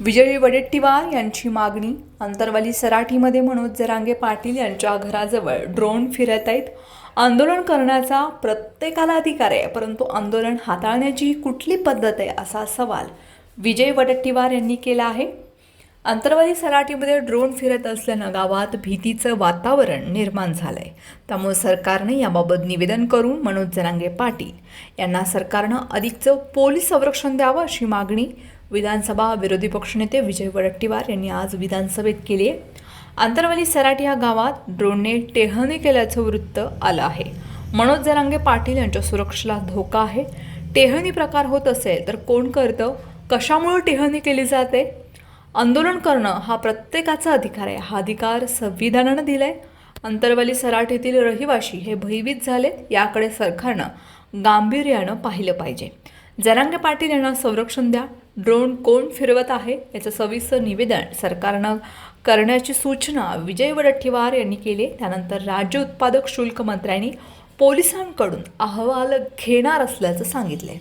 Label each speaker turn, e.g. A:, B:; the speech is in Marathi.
A: विजय वडेट्टीवार यांची मागणी अंतरवाली सराठीमध्ये मनोज जरांगे पाटील यांच्या घराजवळ ड्रोन फिरत आहेत. आंदोलन करण्याचा प्रत्येकाला अधिकार आहे परंतु आंदोलन हाताळण्याची कुठली पद्धत आहे असा सवाल विजय वडेट्टीवार यांनी केला आहे. अंतरवाली सराटीमध्ये ड्रोन फिरत असल्यानं गावात भीतीचं वातावरण निर्माण झालं आहे त्यामुळे सरकारने याबाबत निवेदन करून मनोज जरांगे पाटील यांना सरकारनं अधिकचं पोलीस संरक्षण द्यावं अशी मागणी विधानसभा विरोधी पक्षनेते विजय वडट्टीवार यांनी आज विधानसभेत केली. आहे अंतरवाली सराट या गावात ड्रोनने टेहळणी केल्याचं वृत्त आलं आहे. मनोज जरांगे पाटील यांच्या सुरक्षेला धोका आहे. टेहळणी प्रकार होत असेल तर कोण करतं? कशामुळे टेहळणी केली जाते? आंदोलन करणं हा प्रत्येकाचा अधिकार आहे. हा अधिकार संविधानानं दिलाय. अंतरवाली सराटीतील रहिवाशी हे भयभीत झालेत. याकडे सरकारनं गांभीर्यानं पाहिलं पाहिजे. जरांगे पाटील यांना संरक्षण द्या. ड्रोन कोण फिरवत आहे याचं सविस्तर निवेदन सरकारनं करण्याची सूचना विजय वडट्टीवार यांनी केली. त्यानंतर राज्य उत्पादक शुल्क मंत्र्यांनी पोलिसांकडून अहवाल घेणार असल्याचं सांगितलंय.